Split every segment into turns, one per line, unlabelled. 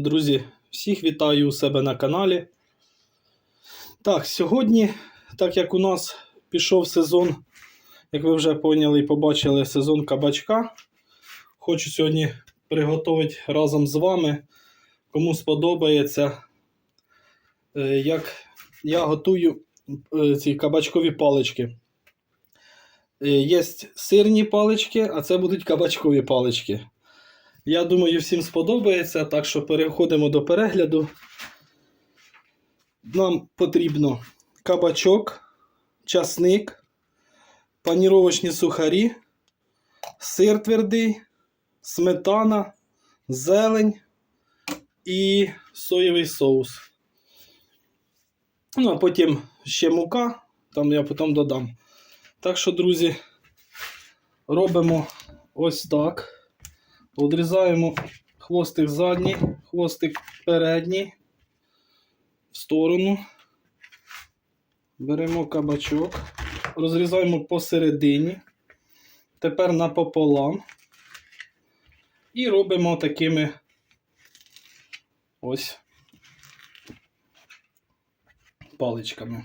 Друзі, всіх вітаю у себе на каналі. Так, сьогодні, так як у нас пішов сезон, як ви вже поняли і побачили, сезон кабачка. Хочу сьогодні приготувати разом з вами, кому сподобається, е, як я готую е, ці кабачкові палички. Є сирні палички, а це будуть кабачкові палички. Я думаю, всім сподобається, так що переходимо до перегляду. Нам потрібно кабачок, часник, паніровочні сухарі, сир твердий, сметана, зелень і соєвий соус. Ну, а потім ще мука, там я потім додам. Так що, друзі, робимо ось так. Одрізаємо хвостик задній, хвостик передній в сторону. Беремо кабачок, розрізаємо посередині, тепер напополам. І робимо такими ось паличками.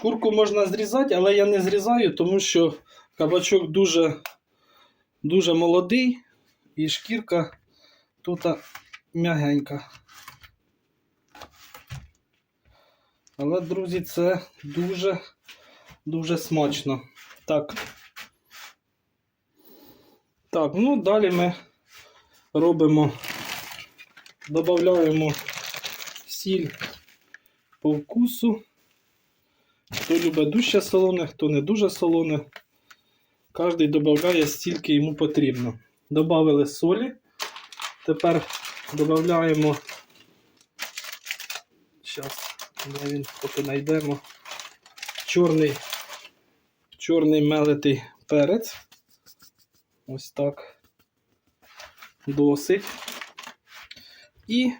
Шкурку можна зрізати, але я не зрізаю, тому що кабачок дуже, дуже молодий і шкірка тут м'ягенька. Але, друзі, це дуже дуже смачно. Так. Так, ну далі ми робимо, додаємо сіль по вкусу. Хто любить дуже солоне, хто не дуже солоне. Кожен додає стільки йому потрібно. Добавили солі. Тепер додаємо. Зараз, де він поки знайдемо. Чорний, чорний мелитий перець. Ось так. Досить. І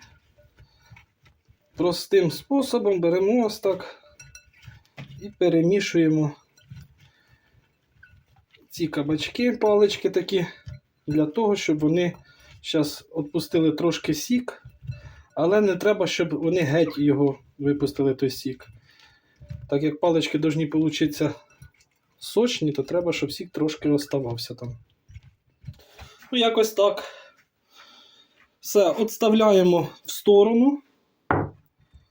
простим способом беремо ось так і перемішуємо ці кабачки, палички такі, для того, щоб вони зараз відпустили трошки сік, але не треба, щоб вони геть його випустили той сік. Так як палички повинні получитися сочні, то треба, щоб сік трошки оставався там. Ну, якось так. Все, відставляємо в сторону.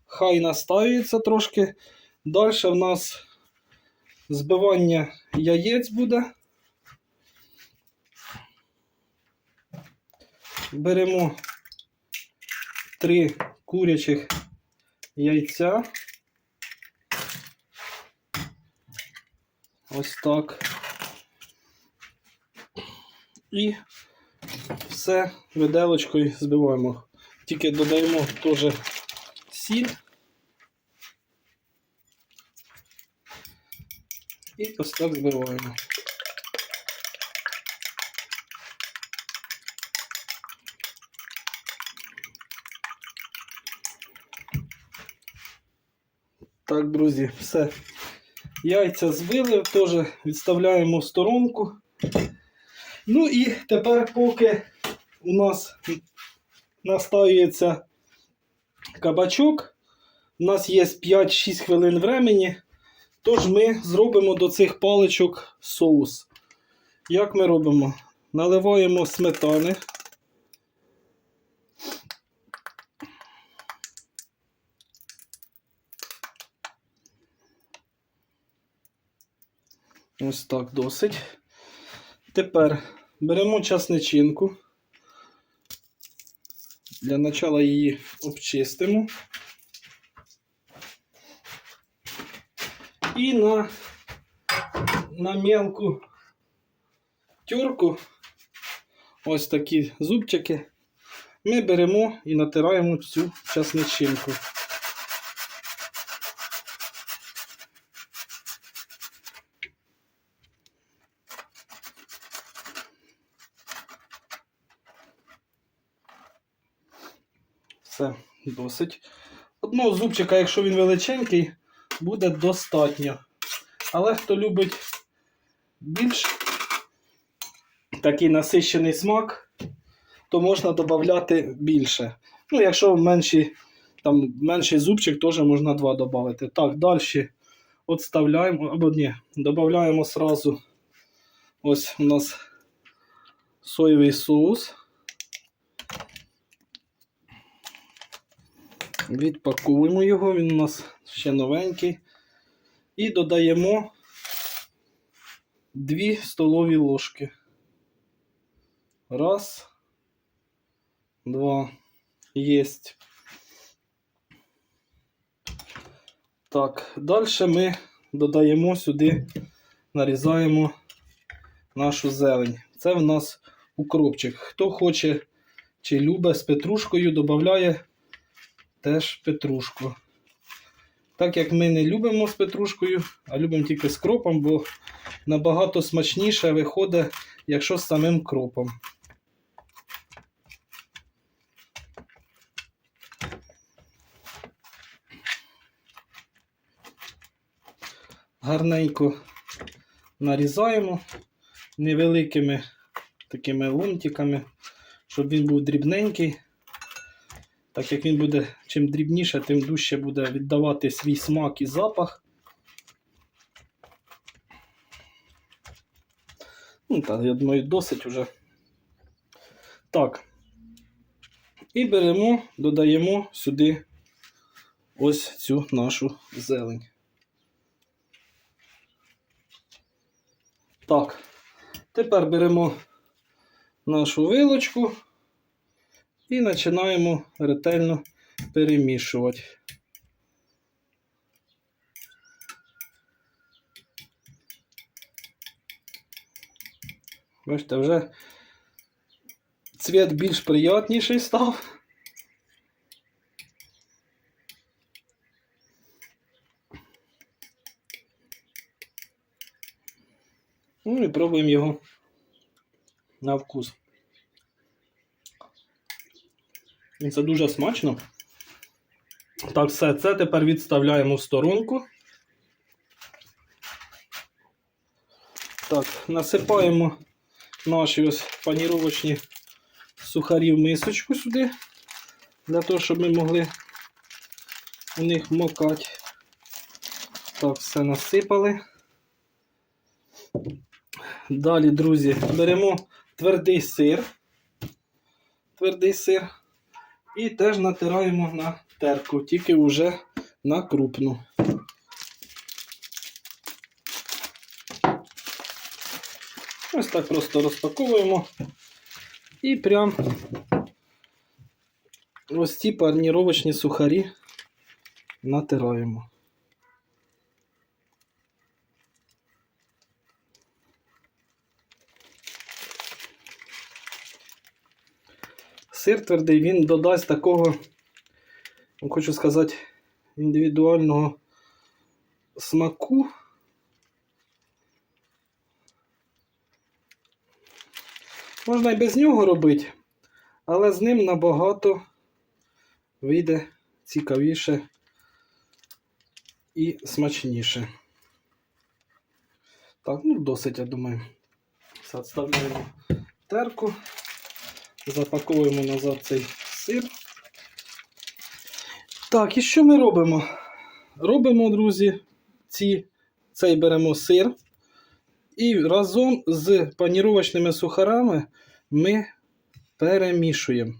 Хай настаюється трошки. Далі в нас збивання яєць буде. Беремо три курячих яйця. Ось так. І все виделочкою збиваємо. Тільки додаємо теж сіль. І ось так збиваємо. Так, друзі, все. Яйця збили, теж відставляємо в сторонку. Ну і тепер, поки у нас настаюється кабачок, у нас є 5-6 хвилин времени. Тож ми зробимо до цих паличок соус. Як ми робимо? Наливаємо сметани. Ось так досить. Тепер беремо часничинку. Для начала її обчистимо. І на на мелку тюрку ось такі зубчики ми беремо і натираємо цю часничинку. Все, досить. Одного зубчика, якщо він величенький, буде достатньо. Але хто любить більш такий насищений смак, то можна додати більше. Ну, якщо менші, там, менший зубчик, теж можна два додати. Так, далі відставляємо, або ні, додаємо сразу. Ось у нас соєвий соус. Відпакуємо його, він у нас ще новенький. І додаємо 2 столові ложки. Раз, два. Єсть. Так, далі ми додаємо сюди, нарізаємо нашу зелень. Це в нас укропчик. Хто хоче чи любить з петрушкою, додає теж петрушку. Так як ми не любимо з петрушкою, а любимо тільки з кропом, бо набагато смачніше виходить, якщо з самим кропом. Гарненько нарізаємо невеликими такими ломтиками, щоб він був дрібненький. Так як він буде чим дрібніше, тим дужче буде віддавати свій смак і запах. Ну, так, я думаю, досить уже. Так. І беремо, додаємо сюди ось цю нашу зелень. Так, тепер беремо нашу вилочку і починаємо ретельно перемішувати. Бачите, вже цвіт більш приятніший став. Ну і пробуємо його на вкус. І Це дуже смачно. Так, все, це тепер відставляємо в сторонку. Так, насипаємо наші ось паніровочні сухарі в мисочку сюди, для того, щоб ми могли у них макати. Так, все насипали. Далі, друзі, беремо твердий сир. Твердий сир. І теж натираємо на терку, тільки вже на крупну. Ось так просто розпаковуємо. І прям ось ці парніровочні сухарі натираємо. Сир твердий, він додасть такого, хочу сказати, індивідуального смаку. Можна і без нього робити, але з ним набагато вийде цікавіше і смачніше. Так, ну досить, я думаю. Все, відставляємо терку. Запаковуємо назад цей сир. Так, і що ми робимо? Робимо, друзі, ці, цей беремо сир. І разом з паніровочними сухарами ми перемішуємо.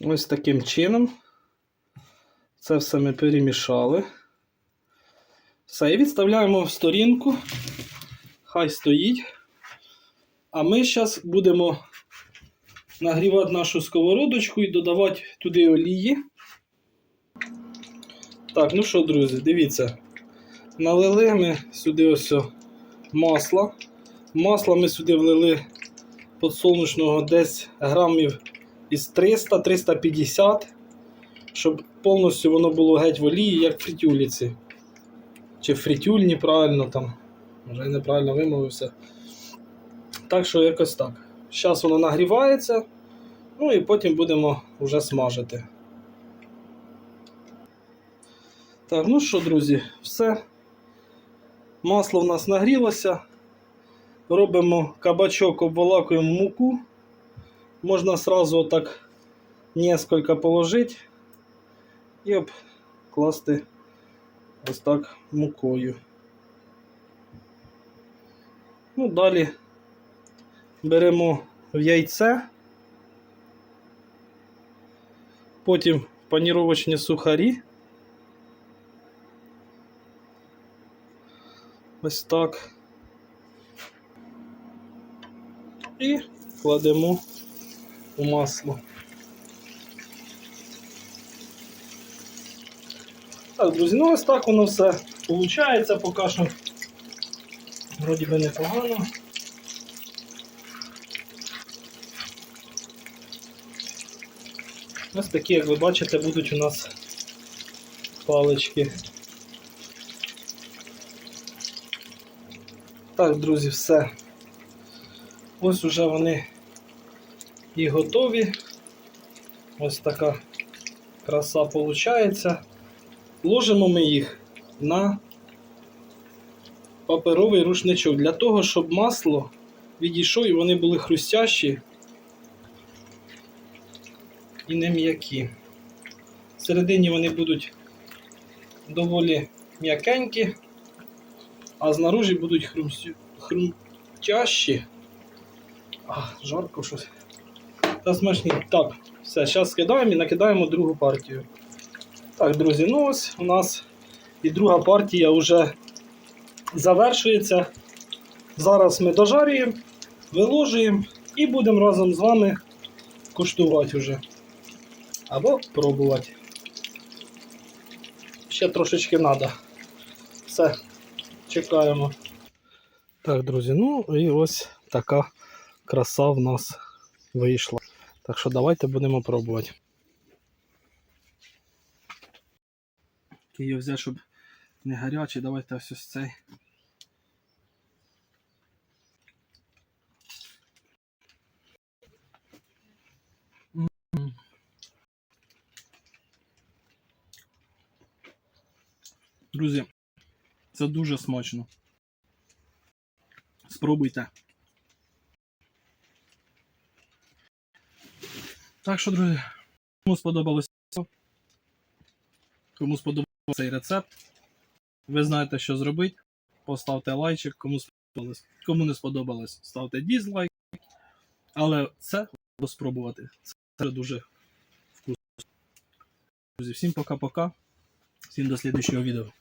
Ось таким чином. Це все ми перемішали. Все, і відставляємо в сторінку. Хай стоїть. А ми зараз будемо нагрівати нашу сковородочку і додавати туди олії. Так, ну що, друзі, дивіться. Налили ми сюди ось масло. Масло ми сюди влили подсолнечного десь грамів із 300-350, щоб повністю воно було геть в олії, як в фритюліці. Чи фритюльні правильно там. Може я неправильно вимовився. Так що якось так. Зараз воно нагрівається, ну і потім будемо вже смажити. Так, ну що, друзі, все. Масло в нас нагрілося. Робимо кабачок, обволакуємо муку. Можна сразу отак несколько положити і обкласти ось так мукою. Ну, далі беремо в яйце, потім паніровочні сухарі. Ось так. І кладемо у масло. Так, друзі, ну ось так воно все виходить поки що. Вроді би непогано. Ось такі, як ви бачите, будуть у нас палички. Так, друзі, все. Ось уже вони і готові. Ось така краса виходить. Ложимо ми їх на паперовий рушничок для того, щоб масло відійшло і вони були хрустящі і не м'які. Всередині вони будуть доволі м'якенькі, а знаружі будуть хрумтящі. А, жарко щось. Та смачні. Так, все, зараз скидаємо і накидаємо другу партію. Так, друзі, ну ось у нас і друга партія вже завершується. Зараз ми дожарюємо, виложуємо і будемо разом з вами куштувати вже. Або пробувати. Ще трошечки треба. Все, чекаємо. Так, друзі, ну і ось така краса в нас вийшла. Так що давайте будемо пробувати. Її взяти, щоб не гарячий, давайте ось ось цей. Друзі, це дуже смачно. Спробуйте. Так що, друзі, кому сподобалось, кому сподобався цей рецепт, ви знаєте, що зробити. Поставте лайчик, кому сподобалось. Кому не сподобалось, ставте дізлайк. Але це спробувати. Це дуже вкусно. Друзі, всім пока-пока. Всім до слідчого відео.